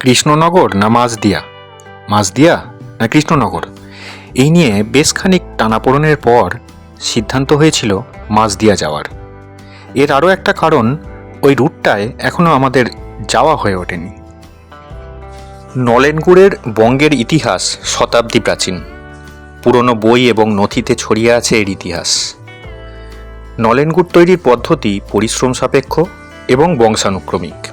কৃষ্ণনগর না মাঝদিয়া মাঝদিয়া না কৃষ্ণনগর? এই নিয়ে বেশ খানিক টানাপোড়েনের পর সিদ্ধান্ত হয়েছিল মাঝদিয়া যাওয়ার। এর আরও একটা কারণ, ওই রুটটায় এখনও আমাদের যাওয়া হয়ে ওঠেনি। নলেনগুড়ের বঙ্গের ইতিহাস শতাব্দী প্রাচীন। পুরনো বই এবং নথিতে ছড়িয়ে আছে এর ইতিহাস। নলেনগুড় তৈরির পদ্ধতি পরিশ্রম সাপেক্ষ এবং বংশানুক্রমিক।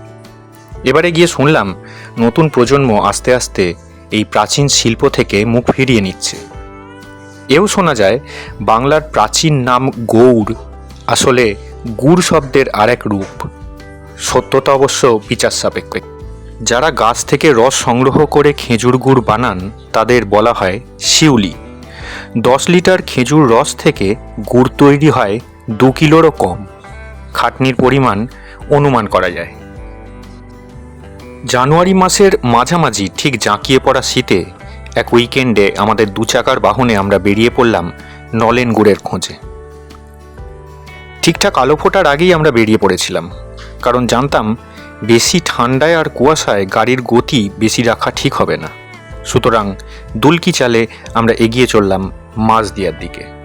এবারে গিয়ে শুনলাম নতুন প্রজন্ম আস্তে আস্তে এই প্রাচীন শিল্প থেকে মুখ ফিরিয়ে নিচ্ছে। এও শোনা যায়, বাংলার প্রাচীন নাম গৌড় আসলে গুড় শব্দের আরেক রূপ। সত্যতা অবশ্য বিচার সাপেক্ষে। যারা গাছ থেকে রস সংগ্রহ করে খেজুর গুড় বানান, তাদের বলা হয় শিউলি। দশ লিটার খেজুর রস থেকে গুড় তৈরি হয় দু কিলোরও কম। খাটনির পরিমাণ অনুমান করা যায়। জানুয়ারি মাসের মাঝামাঝি ঠিক জাঁকিয়ে পড়া শীতে এক উইকেন্ডে আমাদের দু চাকার বাহনে আমরা বেরিয়ে পড়লাম নলেন গুড়ের খোঁজে। ঠিকঠাক আলো ফোটার আগেই আমরা বেরিয়ে পড়েছিলাম, কারণ জানতাম বেশি ঠান্ডায় আর কুয়াশায় গাড়ির গতি বেশি রাখা ঠিক হবে না। সুতরাং দুলকি চালে আমরা এগিয়ে চললাম মাঝদিয়ার দিকে।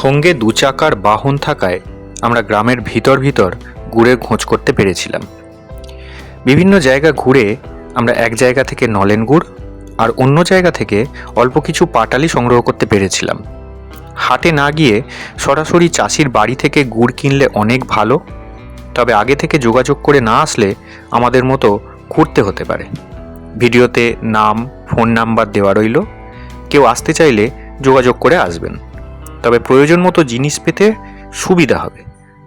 সঙ্গে দু চাকার বাহন থাকায় আমরা গ্রামের ভিতর ভিতর গুড়ের খোঁজ করতে পেরেছিলাম। বিভিন্ন জায়গা ঘুরে আমরা এক জায়গা থেকে নলেন গুড় আর অন্য জায়গা থেকে অল্প কিছু পাটালি সংগ্রহ করতে পেরেছিলাম। হাটে না গিয়ে সরাসরি চাষির বাড়ি থেকে গুড় কিনলে অনেক ভালো, তবে আগে থেকে যোগাযোগ করে না আসলে আমাদের মতো ঘুরতে হতে পারে। ভিডিওতে নাম, ফোন নাম্বার দেওয়া রইল। কেউ আসতে চাইলে যোগাযোগ করে আসবেন। তবে প্রয়োজন মতো জিনিস পেতে সুবিধা হবে।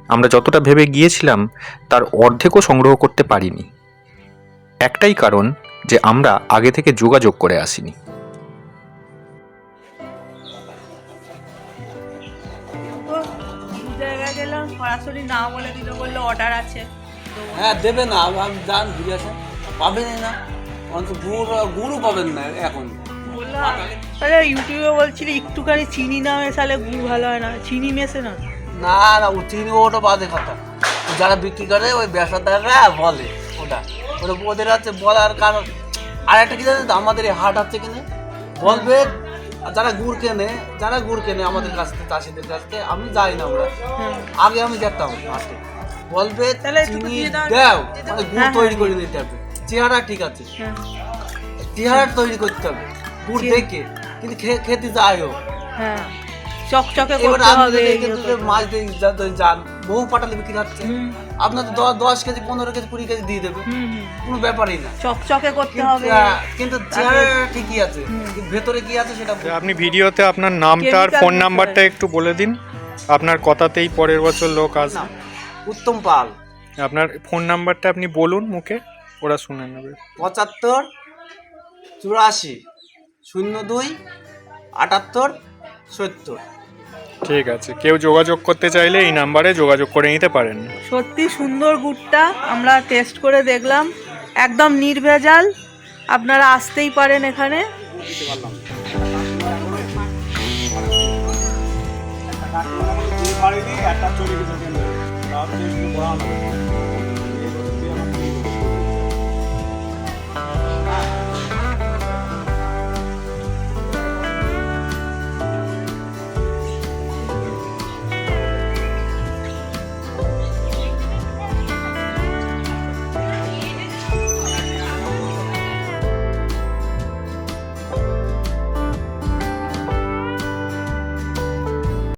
আমরা যতটা ভেবে গিয়েছিলাম তার অর্ধেকও সংগ্রহ করতে পারিনি। একটাই কারণ যে আমরা আগে থেকে যোগাযোগ করে আসিনি। গেলাম সরাসরি না বলে দিল বলল অর্ডার আছে। হ্যাঁ দেবে না আমি যান ঘুরে আসেন পাবেনই না। অন্তত গুড় গুড়ও পাবেন না এখন। আরে ইউটিউবে বলছিল একটুখানি চিনি না মেশালে গুড় ভালো হয় না। চিনি মেশে না? না না ও চিনি ওটা বাদে কথা। যারা বিক্রি করে ওই ব্যবসাদাররা বলে ওটা। ওটা ওদের হচ্ছে বলার কারণ। আর একটা কি জানেন আমাদের এই হাট হচ্ছে কিনে? বলবে যারা গুড় কেনে যারা গুড় কেনে আমাদের কাছ থেকে চাষিদের কাছ থেকে আমি যাই না আমরা। হ্যাঁ। আগে আমি দেখতাম হাটে বলবে চিনি দাও। মানে গুড় হ্যাঁ, তৈরি হ্যাঁ, করে নিতে হবে। চেহারা ঠিক আছে। চেহারা তৈরি করতে হবে। চে- দেখে কিন্তু খে- খেতে যাইও হ্যাঁ চকচকে এবার করতে আপনি হবে কিন্তু মাছ দিয়ে যা- যা- যান বহু পাটালি বিক্রি হচ্ছে। আপনার তো দশ কেজি পনেরো কেজি কুড়ি কেজি দিয়ে দেবে। হুম, হুম। কোনো ব্যাপারই না। চকচকে করতে হবে। আহ, কিন্তু ঠিকই আছে। কিন্তু ভেতরে কি আছে সেটা আপনি ভিডিওতে আপনার নামটা আর ফোন নাম্বারটা একটু বলে দিন। আপনার কথাতেই পরের বছর লোক আসবে। উত্তম পাল। আপনার ফোন নাম্বারটা আপনি বলুন মুখে ওরা শুনে নেবে। পঁচাত্তর চুরাশি। শূন্য দুই আটাত্তর সত্তর। ঠিক আছে। কেউ যোগাযোগ করতে চাইলে এই নাম্বারে যোগাযোগ করে নিতে পারেন। সত্যি সুন্দর গুড়টা আমরা টেস্ট করে দেখলাম। একদম নির্ভেজাল। আপনারা আসতেই পারেন এখানে। একটা